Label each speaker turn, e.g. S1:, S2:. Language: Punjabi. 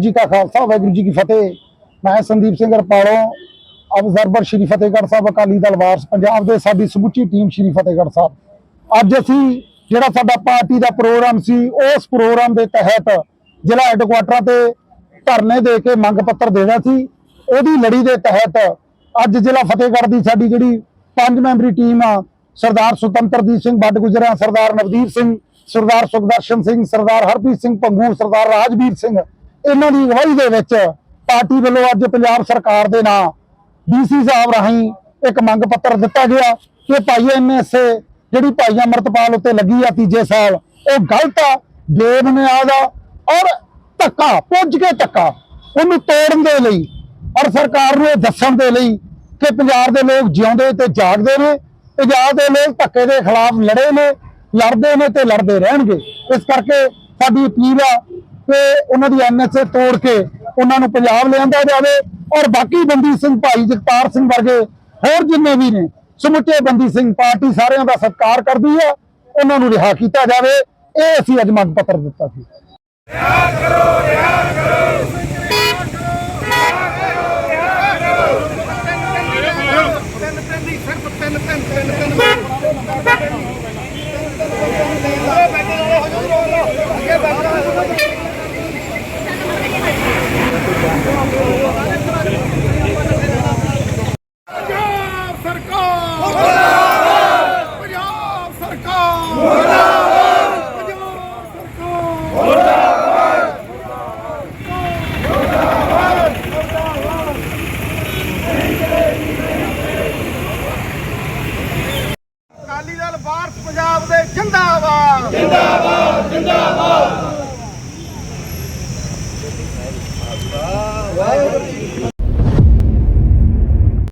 S1: ਜੀ ਕਾ ਖਾਲਸਾ, ਵਾਹਿਗੁਰੂ ਜੀ ਕੀ ਫਤਿਹ। ਮੈਂ ਸੰਦੀਪ ਸਿੰਘ ਰਪਾਲੋਂ ਅਬਜ਼ਰਵਰ ਸ਼੍ਰੀ ਫਤਿਹਗੜ੍ਹ ਸਾਹਿਬ, ਅਕਾਲੀ ਦਲ ਵਾਰਸ ਪੰਜਾਬ ਦੇ, ਸਾਡੀ ਸਮੁੱਚੀ ਟੀਮ ਸ਼੍ਰੀ ਫਤਿਹਗੜ੍ਹ ਸਾਹਿਬ। ਅੱਜ ਅਸੀਂ ਜਿਹੜਾ ਸਾਡਾ ਪਾਰਟੀ ਦਾ ਪ੍ਰੋਗਰਾਮ ਸੀ, ਉਸ ਪ੍ਰੋਗਰਾਮ ਦੇ ਤਹਿਤ ਜ਼ਿਲ੍ਹਾ ਹੈੱਡਕੁਆਟਰਾਂ ਤੇ ਧਰਨੇ ਦੇ ਕੇ ਮੰਗ ਪੱਤਰ ਦੇਣਾ ਸੀ। ਉਹਦੀ ਲੜੀ ਦੇ ਤਹਿਤ ਅੱਜ ਜ਼ਿਲ੍ਹਾ ਫਤਿਹਗੜ੍ਹ ਦੀ ਸਾਡੀ ਜਿਹੜੀ ਪੰਜ ਮੈਂਬਰੀ ਟੀਮ ਆ, ਸਰਦਾਰ ਸੁਤੰਤਰਦੀਪ ਸਿੰਘ ਬੱਡ ਗੁਜਰਾ ਸਰਦਾਰ ਨਵਦੀਪ ਸਿੰਘ, ਸਰਦਾਰ ਸੁਖਦਰਸ਼ਨ ਸਿੰਘ, ਸਰਦਾਰ ਹਰਪ੍ਰੀਤ ਸਿੰਘ ਪੰਗੂ ਸਰਦਾਰ ਰਾਜਵੀਰ ਸਿੰਘ ਇਹਨਾਂ ਦੀ ਅਗਵਾਈ ਦੇ ਵਿੱਚ ਪਾਰਟੀ ਵੱਲੋਂ ਅੱਜ ਪੰਜਾਬ ਸਰਕਾਰ ਦੇ ਨਾਂ ਡੀਸੀ ਸਾਹਿਬ ਰਾਹੀਂ ਇੱਕ ਮੰਗ ਪੱਤਰ ਦਿੱਤਾ ਗਿਆ ਕਿ ਭਾਈ ਐਮਐਸਏ ਜਿਹੜੀ ਭਾਈ ਅਮਰਤਪਾਲ ਉੱਤੇ ਲੱਗੀ ਆ ਤੀਜੇ ਸਾਲ, ਉਹ ਗਲਤ ਆ ਬੇਬੁਨਿਆਦ ਆ ਔਰ ਧੱਕਾ, ਪੁੱਜ ਕੇ ਧੱਕਾ, ਉਹਨੂੰ ਤੋੜਨ ਦੇ ਲਈ ਔਰ ਸਰਕਾਰ ਨੂੰ ਇਹ ਦੱਸਣ ਦੇ ਲਈ ਕਿ ਪੰਜਾਬ ਦੇ ਲੋਕ ਜਿਉਂਦੇ ਤੇ ਜਾਗਦੇ ਨੇ, ਪੰਜਾਬ ਦੇ ਲੋਕ ਧੱਕੇ ਦੇ ਖਿਲਾਫ ਲੜੇ ਨੇ, ਲੜਦੇ ਨੇ ਤੇ ਲੜਦੇ ਰਹਿਣਗੇ। ਇਸ ਕਰਕੇ ਸਾਡੀ ਅਪੀਲ ਆ ਕਿ ਉਹਨਾਂ ਦੀ ਐਨਐਸਏ ਤੋੜ ਕੇ ਉਹਨਾਂ ਨੂੰ ਪੰਜਾਬ ਲਿਆਂਦਾ ਜਾਵੇ ਔਰ ਬਾਕੀ ਬੰਦੀ ਸਿੰਘ ਭਾਈ ਜਗਤਾਰ ਸਿੰਘ ਵਰਗੇ ਹੋਰ ਜਿੰਨੇ ਵੀ ਨੇ, ਸਮੁੱਚੇ ਬੰਦੀ ਸਿੰਘ ਪਾਰਟੀ ਸਾਰਿਆਂ ਦਾ ਸਤਿਕਾਰ ਕਰਦੀ ਹੈ, ਉਹਨਾਂ ਨੂੰ ਰਿਹਾ ਕੀਤਾ ਜਾਵੇ, ਇਹ ਅਸੀਂ ਅੱਜ ਮੰਗ ਪੱਤਰ ਦਿੱਤਾ ਸੀ।
S2: ਤਿੰਨ ਤਿੰਨ ਦੀ ਸਿਰਫ ਤਿੰਨ ਤਿੰਨ ਤਿੰਨ ਤਿੰਨ ਪੰਜਾਬ ਸਰਕਾਰ ਮੁਰਦਾਬਾਦ ਪੰਜਾਬ ਸਰਕਾਰ ਮੁਰਦਾਬਾਦ ਪੰਜਾਬ ਸਰਕਾਰ ਅਕਾਲੀ ਦਲ ਵਾਰਸ ਪੰਜਾਬ ਦੇ ਜਿੰਦਾਬਾਦ। ਜਿੰਦਾਬਾਦ ਜਿੰਦਾਬਾਦ। ਵਾਹਿਗੁਰੂ